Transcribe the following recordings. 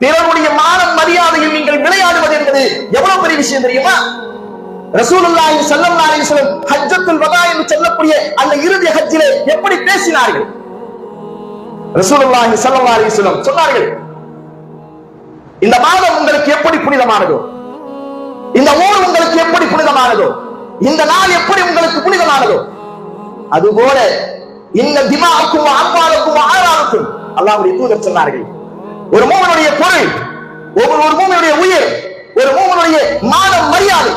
பிறருடைய மானம் மரியாதையில் நீங்கள் விளையாடுவது என்பது எவ்வளவு பெரிய விஷயம் தெரியுமா? ரசூலுல்லாஹி ஸல்லல்லாஹு அலைஹி வஸல்லம் ஹஜ்ஜத்துல் வதா என்று சொல்லக்கூடிய அந்த இறுதி ஹஜ்ஜிலே எப்படி பேசினார்கள்? ரசூலுல்லாஹி ஸல்லல்லாஹு அலைஹி வஸல்லம் சொன்னார்கள் இந்த மாதம் உங்களுக்கு எப்படி புனிதமானதோ இந்த ஊர் உங்களுக்கு எப்படி புனிதமானதோ இந்த நாள் எப்படி உங்களுக்கு புனிதமானதோ அதுபோல இந்த திமாவுக்கும் அம்பாலுக்கும் ஆறாவுக்கும் அல்லாவுடைய தூதர் சொன்னார்கள் ஒரு மூவனுடைய பொருள் ஒவ்வொரு ஒரு மூவனுடைய உயிர் ஒரு மூவனுடைய மானம் மரியாதை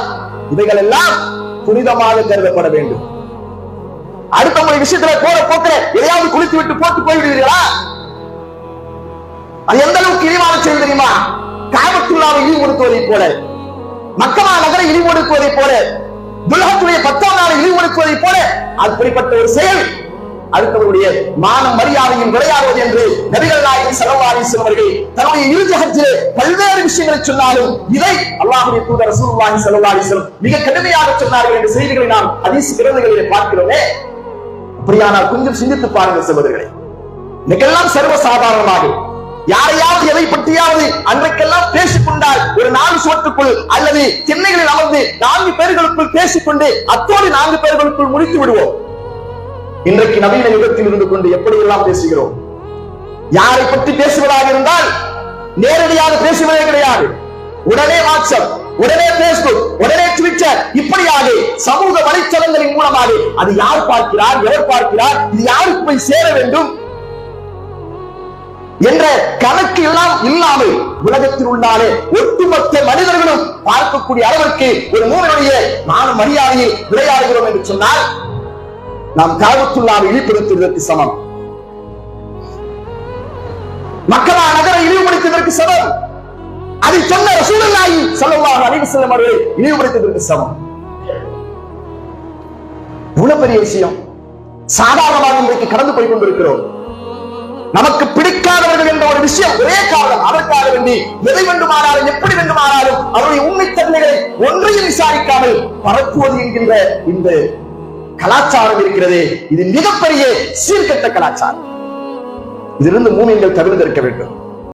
இவைகள் எல்லாம் புனிதமாக கருதப்பட வேண்டும். அடுத்தவங்க விஷயத்துல போற போக்குற எதையாவது குளித்து விட்டு போட்டு போய்விடுவீர்களா? அது எந்த அளவுக்கு இழிவான செய்ய தெரியுமா? காபத்துள்ளாவை இழிவுபடுத்துவதை போல மக்கமா நகரை இழிவுபடுத்துவதை போல துலகத்துடைய பத்தாம் நாளை இழிவுபடுத்துவதை போல அப்படிப்பட்ட ஒரு செயல் அடுத்தவருடைய மான மரியாதையும் விளையாடுவது என்று நபிகள் நாயகம் செலவாரி அவர்கள் தன்னுடைய இறுதி பல்வேறு விஷயங்களை சொன்னாலும் இதை அல்லாஹுடைய தூதர் ரசூலுல்லாஹி செலவாரி அலைஹி மிக கடுமையாக சொன்னார்கள் என்ற செய்திகளை நாம் ஹதீஸ் கிரந்தங்களிலே பார்க்கிறோமே. அப்படியானால் கொஞ்சம் சிந்தித்து பாருங்கள் சகோதரர்களே. இன்னைக்கெல்லாம் சர்வ சாதாரணமாக யாரையாவது எதை பற்றியாவது அன்றைக்கெல்லாம் பேசிக்கொண்டால் ஒரு நான்கு சுவற்றுக்குள் அல்லது திண்ணைகளில் அமர்ந்து நான்கு பேர்களுக்குள் பேசிக்கொண்டு அத்தோடு நான்கு பேர்களுக்குள் முடித்து விடுவோம். இன்றைக்கு நவீன யுகத்தில் இருந்து கொண்டு எப்படியெல்லாம் பேசுகிறோம்? யாரை பற்றி பேசுவதாக இருந்தால் நேரடியாக பேசுவதே கிடையாது. உடனே வாட்ஸ்அப் உடனே பேஸ்புக் உடனே ட்விட்டர் இப்படியாக சமூக வலைத்தளங்களின் மூலமாக அது யார் பார்க்கிறார் எவர் பார்க்கிறார் இது யாருக்கு போய் சேர வேண்டும்? என்ற கணக்கு எல்லாம் இல்லாமல் உலகத்தில் உள்ளாலே ஒட்டுமொத்த மனிதர்களும் பார்க்கக்கூடிய அளவிற்கு ஒரு மூவனுடைய நானும் மரியாதையில் விளையாடுகிறோம் என்று சொன்னால் நாம் காபத்துள்ளாவை இழிப்படுத்துவதற்கு சமம். மக்களா நகரை இழிவுபடுத்துவதற்கு சமம். அதை சொன்ன ரசூலுல்லாஹி ஸல்லல்லாஹு அலைஹி செல்லும் அவர்களை இழிவுபடுத்துவதற்கு சமம். இவ்வளவு பெரிய விஷயம். சாதாரணமாக இன்றைக்கு கடந்து போய் கொண்டிருக்கிறோம். நமக்கு பிடிக்காதவர்கள் என்ற ஒரு விஷயம் ஒரே காரணம். அதற்காக வேண்டி எதை வேண்டுமானாலும் எப்படி வேண்டுமானாலும் அவருடைய உண்மைத்தன்மைகளை ஒன்றையும் விசாரிக்காமல் பரப்புவது என்கின்ற இந்த கலாச்சாரம் இருக்கிறது. இது மிகப்பெரிய சீர்கெட்ட கலாச்சாரம். இதிலிருந்து மூமியங்கள் தவிர்த்திருக்க வேண்டும்.